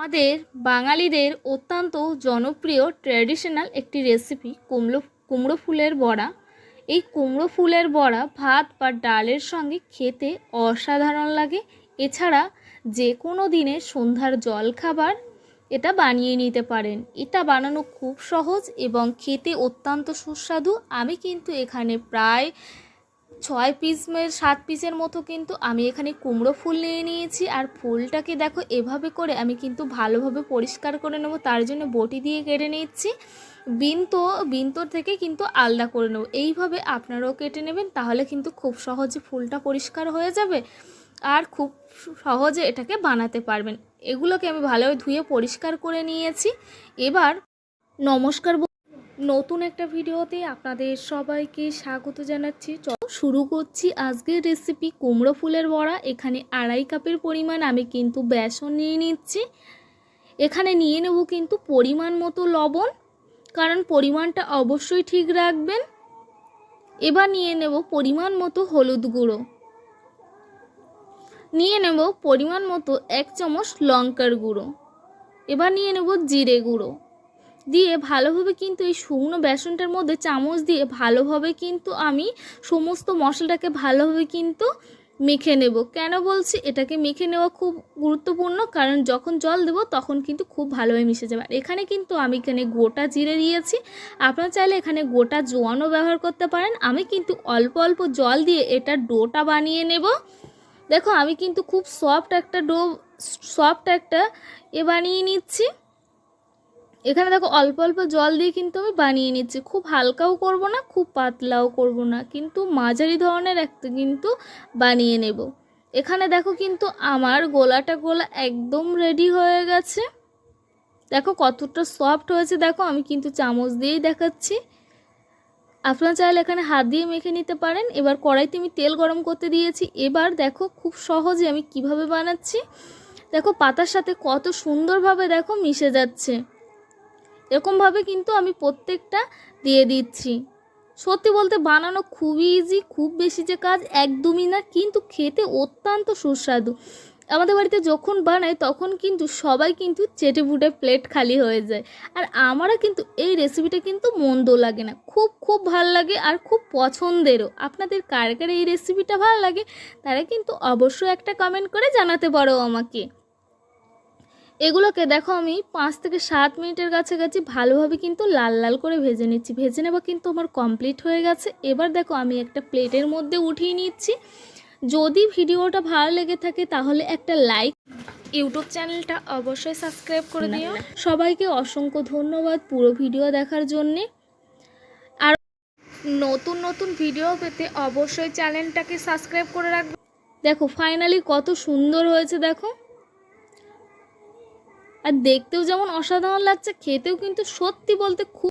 আমাদের বাঙালিদের অত্যন্ত জনপ্রিয় ট্র্যাডিশনাল একটি রেসিপি কুমড়ো কুমড়ো ফুলের বড়া। এই কুমড়ো ফুলের বড়া ভাত বা ডালের সঙ্গে খেতে অসাধারণ লাগে। এছাড়া যে কোনো দিনে সন্ধ্যার জলখাবার এটা বানিয়ে নিতে পারেন। এটা বানানো খুব সহজ এবং খেতে অত্যন্ত সুস্বাদু। আমি কিন্তু এখানে প্রায় ছয় পিস সাত পিসের মতো কিন্তু আমি এখানে কুমড়ো ফুল নিয়ে নিয়েছি। আর ফুলটাকে দেখো এভাবে করে আমি কিন্তু ভালোভাবে পরিষ্কার করে নেব, তার জন্য বটি দিয়ে কেটে নিচ্ছি। বিনতো, বিনতোর থেকে কিন্তু আলাদা করে নেব। এইভাবে আপনারাও কেটে নেবেন, তাহলে কিন্তু খুব সহজে ফুলটা পরিষ্কার হয়ে যাবে আর খুব সহজে এটাকে বানাতে পারবেন। এগুলোকে আমি ভালোভাবে ধুয়ে পরিষ্কার করে নিয়েছি। এবার নমস্কার। নতুন একটা ভিডিওতে আপনাদের সবাইকে স্বাগত জানাচ্ছি। চলো শুরু করছি আজকের রেসিপি কুমড়ো ফুলের বড়া। এখানে আড়াই কাপের পরিমাণ আমি কিন্তু বেসন নিয়ে নিচ্ছি। এখানে নিয়ে নেব কিন্তু পরিমাণ মতো লবণ, কারণ পরিমাণটা অবশ্যই ঠিক রাখবেন। এবার নিয়ে নেব পরিমাণ মতো হলুদ গুঁড়ো। নিয়ে নেব পরিমাণ মতো এক চামচ লঙ্কার গুঁড়ো। এবার নিয়ে নেব জিরে গুঁড়ো। দিয়ে ভালোভাবে কিন্তু এই শুকনো বেসনটার মধ্যে চামচ দিয়ে ভালোভাবে কিন্তু আমি সমস্ত মশলাটাকে ভালোভাবে কিন্তু মেখে নেব। কেন বলছি? এটাকে মেখে নেওয়া খুব গুরুত্বপূর্ণ, কারণ যখন জল দেব তখন কিন্তু খুব ভালোভাবে মিশে যাবে। আর এখানে কিন্তু আমি এখানে গোটা জিরে দিয়েছি। আপনারা চাইলে এখানে গোটা জোয়ানও ব্যবহার করতে পারেন। আমি কিন্তু অল্প অল্প জল দিয়ে এটা ডোটা বানিয়ে নেব। দেখো, আমি কিন্তু খুব সফট একটা ডো, সফট একটা এ বানিয়ে নিচ্ছি। এখানে দেখো অল্প অল্প জল দিয়ে কিন্তু আমি বানিয়ে নিচ্ছি। খুব হালকাও করব না, খুব পাতলাও করব না, কিন্তু মাঝারি ধরনের একটা কিন্তু বানিয়ে নেব। এখানে দেখো কিন্তু আমার গোলাটা গোলা একদম রেডি হয়ে গেছে। দেখো কতটা সফট হয়েছে, দেখো আমি কিন্তু চামচ দিয়েই দেখাচ্ছি। আপনারা চাইলে এখানে হাত দিয়ে মেখে নিতে পারেন। এবার কড়াইতে আমি তেল গরম করতে দিয়েছি। এবার দেখো খুব সহজে আমি কীভাবে বানাচ্ছি। দেখো পাতার সাথে কত সুন্দরভাবে দেখো মিশে যাচ্ছে। এরকমভাবে কিন্তু আমি প্রত্যেকটা দিয়ে দিচ্ছি। সত্যি বলতে বানানো খুবই ইজি খুব বেশি যে কাজ একদমই না, কিন্তু খেতে অত্যন্ত সুস্বাদু। আমাদের বাড়িতে যখন বানাই তখন কিন্তু সবাই কিন্তু চেটে ফুটে প্লেট খালি হয়ে যায়। আর আমারও কিন্তু এই রেসিপিটা কিন্তু মন্দ লাগে না। খুব খুব ভালো লাগে আর খুব পছন্দেরও। আপনাদের কার কার এই রেসিপিটা ভালো লাগে তারা কিন্তু অবশ্যই একটা কমেন্ট করে জানাতে পারো আমাকে। এগুলোকে দেখো আমি পাঁচ থেকে সাত মিনিটের কাছাকাছি ভালোভাবে কিন্তু লাল লাল করে ভেজে নিচ্ছি। ভেজে নেওয়া কিন্তু আমার কমপ্লিট হয়ে গেছে। এবার দেখো আমি একটা প্লেটের মধ্যে উঠিয়ে নিচ্ছি। যদি ভিডিওটা ভালো লেগে থাকে তাহলে একটা লাইক ইউটিউব চ্যানেলটা অবশ্যই সাবস্ক্রাইব করে দিও। সবাইকে অসংখ্য ধন্যবাদ পুরো ভিডিও দেখার জন্যে। আর নতুন নতুন ভিডিও পেতে অবশ্যই চ্যানেলটাকে সাবস্ক্রাইব করে রাখবে। দেখো ফাইনালি কত সুন্দর হয়েছে দেখো। আর দেখতেও যেমন অসাধারণ লাগছে খেতেও কিন্তু সত্যি বলতে খুব